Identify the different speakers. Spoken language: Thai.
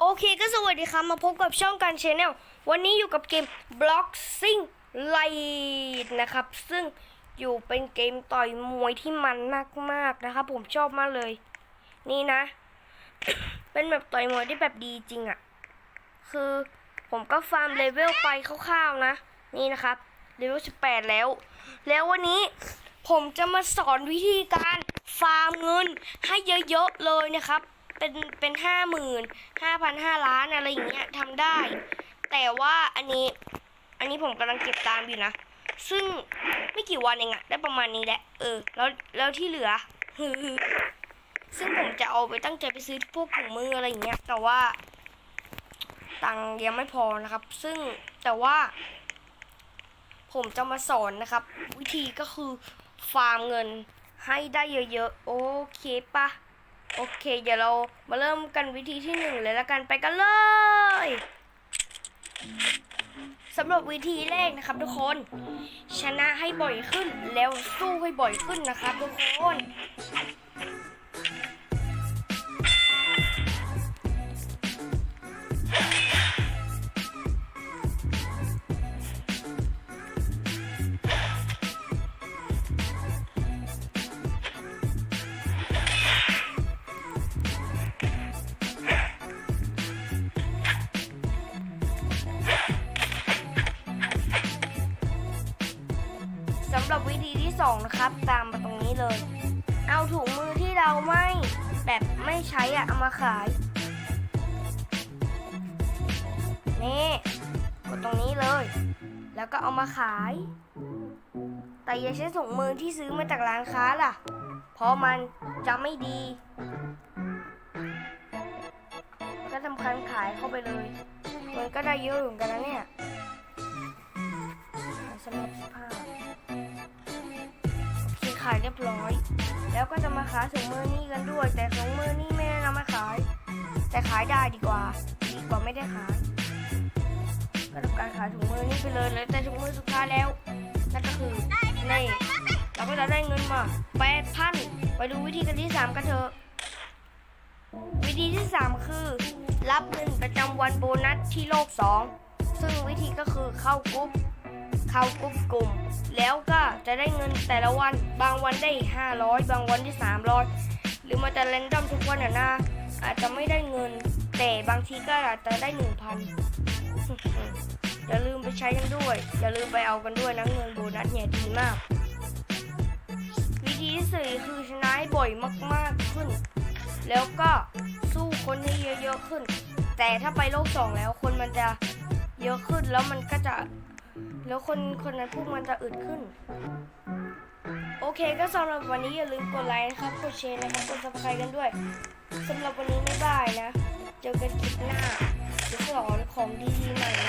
Speaker 1: โอเคก็สวัสดีครับมาพบกับช่องการชแนลวันนี้อยู่กับเกม Boxing Light นะครับ ซึ่งอยู่เป็นเกมต่อยมวยที่มันมากๆนะครับ ผมชอบมากเลย นี่นะ เป็นแบบต่อยมวยที่แบบดีจริงอะ่ะ คือผมก็ฟาร์มเลเวลไปคร่าวๆนะ นี่นะครับเลเวล18 แล้ว แล้ววันนี้ผมจะมาสอนวิธีการฟาร์มเงินให้เยอะๆเลยนะครับ เป็นเป็นห้าหมื่นห้าพันห้าล้านอะไรอย่างเงี้ยทำได้ แต่ว่าอันนี้อันนี้ผมกำลังเก็บตามอยู่นะ ซึ่งไม่กี่วันเองอะได้ประมาณนี้แหละ เออ แล้วแล้วที่เหลือซึ่งผมจะเอาไปตั้งใจไปซื้อพวกถุงมืออะไรอย่างเงี้ย แต่ว่าตังยังไม่พอนะครับ ซึ่งแต่ว่า ผมจะมาสอนนะครับ วิธีก็คือฟาร์มเงินให้ได้เยอะๆ โอเคปะ โอเค เดี๋ยวเรามาเริ่มกันวิธีที่หนึ่งเลยละกันไปกันเลยสำหรับวิธีแรกนะครับทุกคน ชนะให้บ่อยขึ้นแล้วสู้ให้บ่อยขึ้นนะครับทุกคนำหรับวิธีที่สองนะครับ ตามมาตรงนี้เลย เอาถุงมือที่เราไม่แบบไม่ใช้อะเอามาขายนี่กดตรงนี้เลย แล้วก็เอามาขาย แต่อย่าใช้ถุงมือที่ซื้อมาจากร้านค้าล่ะ เพราะมันจะไม่ดี ก็ทำการขายเข้าไปเลยมันก็ได้เยอะเหมือนกันนะเนี่ยายเรียบร้อย แล้วก็จะมาขายถุงมือนี่กันด้วย แต่ถุงมือนี่ไม่ได้นำมาขาย แต่ขายได้ดีกว่า ดีกว่าไม่ได้ขายก็ทำการขายถุงมือนี่ไปเลยแล้วแต่ถุงมือสุดท้ายแล้วนั่นก็คือนี่เราก็จะได้เงินมาแปดพันไปดูวิธีกันที่สามกันเถอะวิธีที่สามคือ รับเงินประจำวันโบนัสที่โลกสองซึ่งวิธีก็คือเข้ากรุ๊ป เข้ากรุ๊ปกลุ่ม แล้วก็จะได้เงินแต่ละวัน บางวันได้ 500 บางวันได้ 300 หรือมันจะเรนดอมทุกวันอะนะอาจจะไม่ได้เงิน แต่บางทีก็อาจจะได้ 1,000 อย่าลืมไปใช้กันด้วย อย่าลืมไปเอากันด้วยนะเงินโบนัสเนี่ยดีมาก วิธีที่สี่คือชนะให้บ่อยมากๆขึ้น แล้วก็สู้คนให้เยอะๆขึ้น แต่ถ้าไปโลกสองแล้วคนมันจะเยอะขึ้นแล้วมันก็จะ แล้วคนคนนั้นพวกมันจะอึดขึ้น โอเคก็สำหรับวันนี้อย่าลืมกดไลค์นะครับ กดแชร์นะครับ กดซับสไครต์กันด้วยสำหรับวันนี้ไม่บายนะ เจอกันคลิปหน้าจะสอนของดีๆใหม่